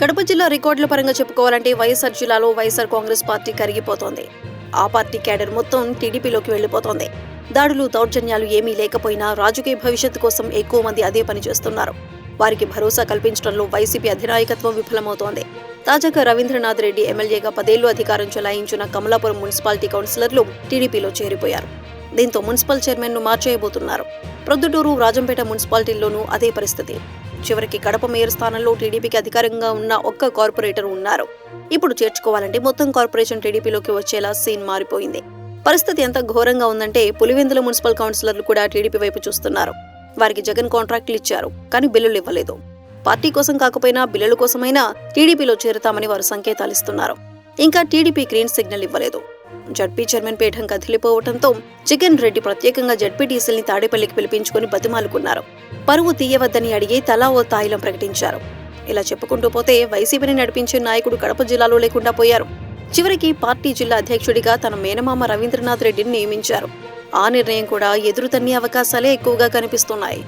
కడప జిల్లా రికార్డుల పరంగా చెప్పుకోవాలంటే వైఎస్ఆర్ జిల్లాలో వైఎస్ఆర్ కాంగ్రెస్ పార్టీ కరిగిపోతోంది. ఆ పార్టీ క్యాడర్ మొత్తం టీడీపీలోకి వెళ్ళిపోతోంది దాడులు దౌర్జన్యాలు ఏమీ లేకపోయినా రాజకీయ భవిష్యత్తు కోసం ఎక్కువ మంది అదే పని చేస్తున్నారు. వారికి భరోసా కల్పించడంలో వైసీపీ అధినాయకత్వం విఫలమవుతోంది. తాజాగా రవీంద్రనాథ్ రెడ్డి ఎమ్మెల్యేగా పదేళ్ళు అధికారం చెలాయించిన కమలాపురం మున్సిపాలిటీ కౌన్సిలర్లు టీడీపీలో చేరిపోయారు. దీంతో మున్సిపల్ చైర్మన్ను మార్చేయబోతున్నారు. ప్రొద్దుటూరు రాజంపేట మున్సిపాలిటీల్లోనూ అదే పరిస్థితి. చివరికి కడప మేయర్ స్థానంలో టీడీపీకి అధికారంగా ఉన్న ఒక్క కార్పొరేటర్ ఉన్నారు. ఇప్పుడు చేర్చుకోవాలంటే మొత్తం కార్పొరేషన్ టీడీపీలోకి వచ్చేలా సీన్ మారిపోయింది. పరిస్థితి ఎంత ఘోరంగా ఉందంటే పులివెందుల మున్సిపల్ కౌన్సిలర్లు కూడా టీడీపీ వైపు చూస్తున్నారు. వారికి జగన్ కాంట్రాక్టులు ఇచ్చారు కానీ బిల్లులు ఇవ్వలేదు. పార్టీ కోసం కాకపోయినా బిల్లుల కోసమైనా టీడీపీలో చేరుతామని వారు సంకేతాలు ఇస్తున్నారు. ఇంకా టీడీపీ గ్రీన్ సిగ్నల్ ఇవ్వలేదు. జడ్పీ చైర్మన్ పీఠం కదిలిపోవడంతో జగన్ రెడ్డి ప్రత్యేకంగా జడ్పీటీసీల్ని తాడేపల్లికి పిలిపించుకుని బతిమాలుకున్నారు. పరువు తీయవద్దని అడిగి తలా ఓ తాయిలం ప్రకటించారు. ఇలా చెప్పుకుంటూ పోతే వైసీపీని నడిపించే నాయకుడు కడప జిల్లాలో లేకుండా పోయారు. చివరికి పార్టీ జిల్లా అధ్యక్షుడిగా తన మేనమామ రవీంద్రనాథ్ రెడ్డిని నియమించారు. ఆ నిర్ణయం కూడా ఎదురుతన్ని అవకాశాలే ఎక్కువగా కనిపిస్తున్నాయి.